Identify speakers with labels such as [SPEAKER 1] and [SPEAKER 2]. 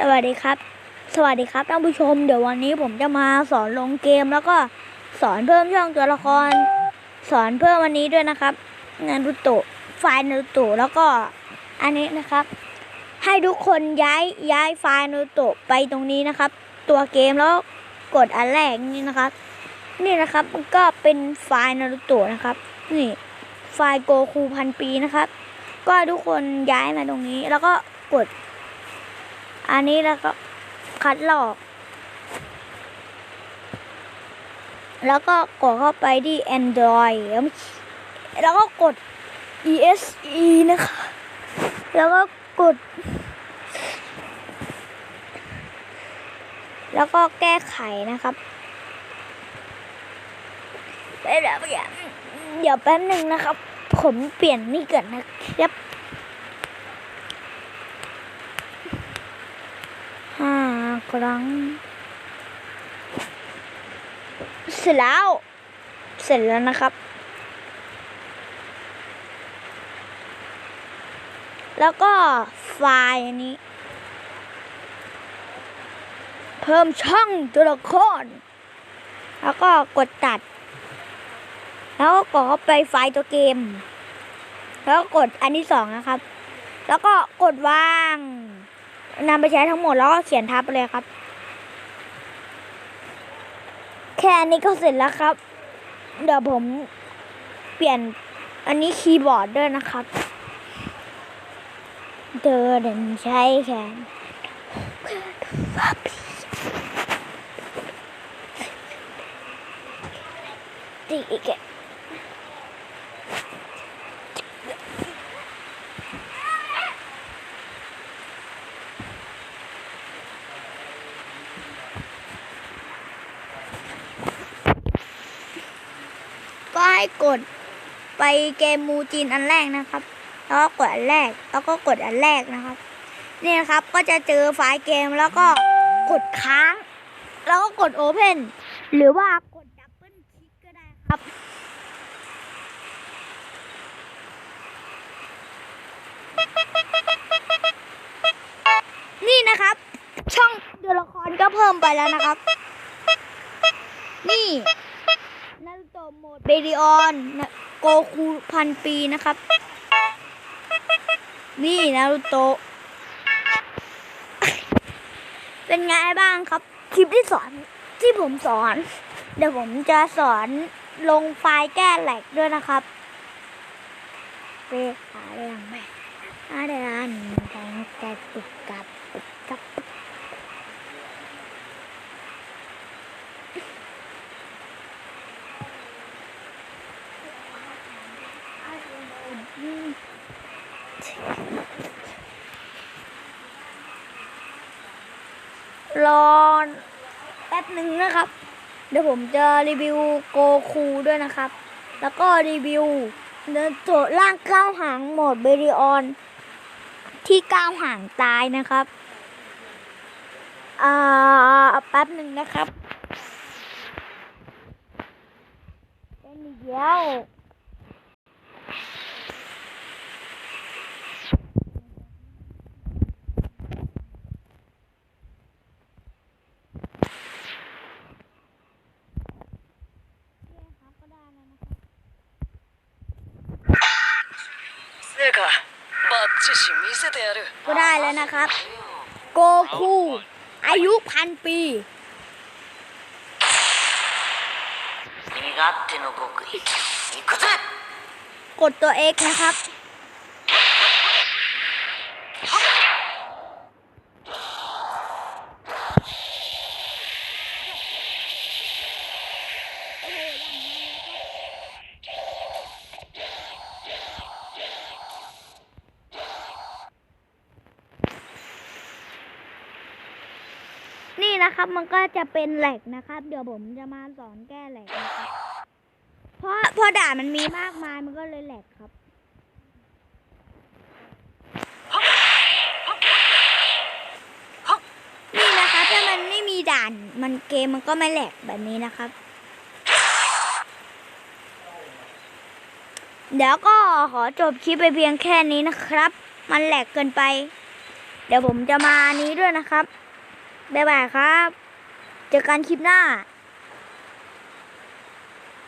[SPEAKER 1] สวัสดีครับ สวัสดีครับท่านผู้ชม เดี๋ยววันนี้ผมจะมาสอนลงเกมแล้วก็สอนเพิ่มช่องตัวละคร สอนเพิ่มวันนี้ด้วยนะครับนารูโตะไฟล์นารูโตะแล้วก็อันนี้นะครับ ให้ทุกคนย้ายย้ายไฟล์นารูโตะไปตรงนี้นะครับ ตัวเกมแล้วกดอันแรกนี่นะครับ นี่นะครับมันก็เป็นไฟล์นารูโตะนะครับ นี่ไฟล์โกคูพันปีนะครับ ก็ให้ทุกคนย้ายมาตรงนี้แล้วก็กด อันนี้แล้วก็คัดลอก แล้วก็กดเข้าไปที่ Android แล้วแล้วก็กด ESE นะคะ แล้วก็กด แล้วก็แก้ไขนะครับเดี๋ยวเดี๋ยวแป๊บหนึ่งนะครับ ผมเปลี่ยนนี่ก่อนนะครับ ห้าค รั้ง เสร็จแล้ว เสร็จแล้วนะครับ แล้วก็ไฟล์อันนี้ เพิ่มช่องตัวละคร แล้วก็กดตัด แล้วก็กดเข้าไปไฟล์ตัวเกม แล้วก็กดอันที่สองนะครับ แล้วก็กดวาง นำไปใช้ทั้งหมดแล้วก็เขียนทับไปเลยครับ แค่นี้ก็เสร็จแล้วครับ เดี๋ยวผมเปลี่ยนอันนี้คีย์บอร์ดด้วยนะครับ เดินใช้แขนตีอีกแก ก็ ให้กดไปเกมมูจีนอันแรกนะครับ แล้วก็กดอันแรก แล้วก็กดอันแรกนะครับ นี่นะครับก็จะเจอไฟล์เกมแล้วก็กดค้าง แล้วก็กดโอเพนหรือว่ากดดับเบิลคลิกก็ได้ครับ นี่นะครับ ช่องตัวละครก็เพิ่มไปแล้วนะครับ นี่ รูโตะหมดเบริออนโกคูพันปีนะครับ นี่นารูโตะเป็นไงบ้างครับ คลิปที่สอนที่ผมสอน เดี๋ยวผมจะสอนลงไฟล์แก้แหลกด้วยนะครับไปหาเรื่องแม่อาเดรันแทงแกตุกกับตุกกับ รอแป๊บหนึ่งนะครับ เดี๋ยวผมจะรีวิวโกคูด้วยนะครับ แล้วก็รีวิวเดินโจร่างก้าวหางหมดเบริออนที่ก้าวหางตายนะครับ อ่าแป๊บหนึ่งนะครับเป็นอีกแล้ว ก็ได้แล้วนะครับ โกคู อายุพันปีกดตัวเอกนะครับ นี่นะครับมันก็จะเป็นแหลกนะครับ เดี๋ยวผมจะมาสอนแก้แหลกนะครับเพราะเพราะด่านมันมีมากมายมันก็เลยแหลกครับนี่นะครับถ้ามันไม่มีด่านมันเกมมันก็ไม่แหลกแบบนี้นะครับ เดี๋ยวก็ขอจบคลิปไปเพียงแค่นี้นะครับ มันแหลกเกินไป เดี๋ยวผมจะมานี้ด้วยนะครับ บ๊ายบายครับ เจอกันคลิปหน้า